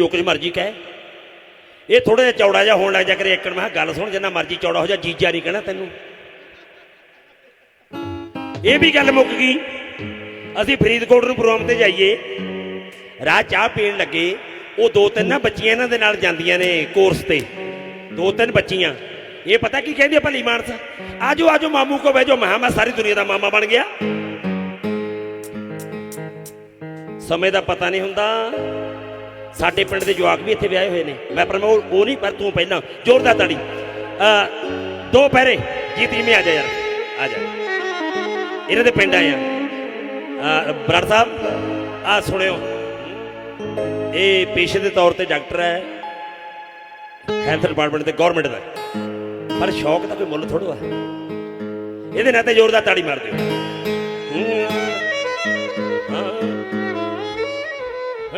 ਜੋ ਕੁਝ ਮਰਜ਼ੀ ਕਹੇ। ਇਹ ਥੋੜਾ ਜਿਹਾ ਚੌੜਾ ਜਿਹਾ ਹੋਣ ਲੱਗ ਜਾ ਕਰੇ ਏਕੜ ਮੈਂ ਗੱਲ ਸੁਣ, ਜਿੰਨਾ ਮਰਜ਼ੀ ਚੌੜਾ ਹੋ ਜਾ, ਜੀਜਾ ਨਹੀਂ ਕਹਿਣਾ ਤੈਨੂੰ। ਇਹ ਵੀ ਗੱਲ ਮੁੱਕ ਗਈ। ਅਸੀਂ ਫਰੀਦਕੋਟ ਨੂੰ ਪ੍ਰੋਗਰਾਮ ਤੇ ਜਾਈਏ। ਰਾਹ ਚਾਹ ਪੀਣ ਲੱਗੇ। ਉਹ ਦੋ ਤਿੰਨ ਨਾ ਬੱਚੀਆਂ ਇਹਨਾਂ ਦੇ ਨਾਲ ਜਾਂਦੀਆਂ ਨੇ ਕੋਰਸ ਤੇ। ਦੋ ਤਿੰਨ ਬੱਚੀਆਂ। ਇਹ ਪਤਾ ਕੀ ਕਹਿੰਦੀ ਭਲੀ ਮਾਨਸ? ਆਜੋ ਆਜੋ ਮਾਮੂ ਕੋ ਬੈਜੋ ਮਹਾ ਮੈਂ ਸਾਰੀ ਦੁਨੀਆ ਦਾ ਮਾਮਾ ਬਣ ਗਿਆ। ਸਮੇਂ ਦਾ ਪਤਾ ਨਹੀਂ ਹੁੰਦਾ। ਸਾਡੇ ਪਿੰਡ ਦੇ ਜਵਾਕ ਵੀ ਇੱਥੇ ਵਿਆਹੇ ਹੋਏ ਨੇ। ਮੈਂ ਪਰ ਮੈਂ ਉਹ ਨਹੀਂ, ਪਰ ਤੂੰ ਪਹਿਲਾਂ, ਜ਼ੋਰਦਾਰ ਤਾੜੀ। ਦੋ ਪੈਰੇ ਜੀਤ ਜੀ, ਮੈਂ ਆ ਜਾ ਯਾਰ। ਆ ਜਾ। ਇਹਨਾਂ ਦੇ ਪਿੰਡ ਆਏ ਆ। ਬਰਾੜ ਸਾਹਿਬ, ਆ ਸੁਣਿਓ। ਇਹ ਪੇਸ਼ੇ ਦੇ ਤੌਰ ਤੇ ਡਾਕਟਰ ਹੈ। ਹੈਲਥ ਡਿਪਾਰਟਮੈਂਟ ਦੇ ਗਵਰਨਮੈਂਟ ਦਾ। ਪਰ ਸ਼ੌਕ ਦਾ ਕੋਈ ਮੁੱਲ ਥੋੜੋ ਹੈ। ਇਹਦੇ ਨਾਲ ਤੇ ਜ਼ੋਰਦਾਰ ਤਾੜੀ ਮਾਰ ਦਿਓ।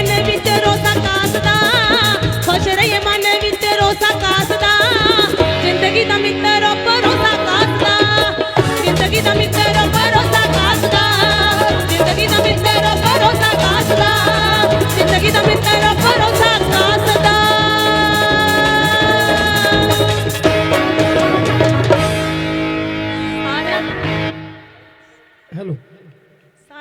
en el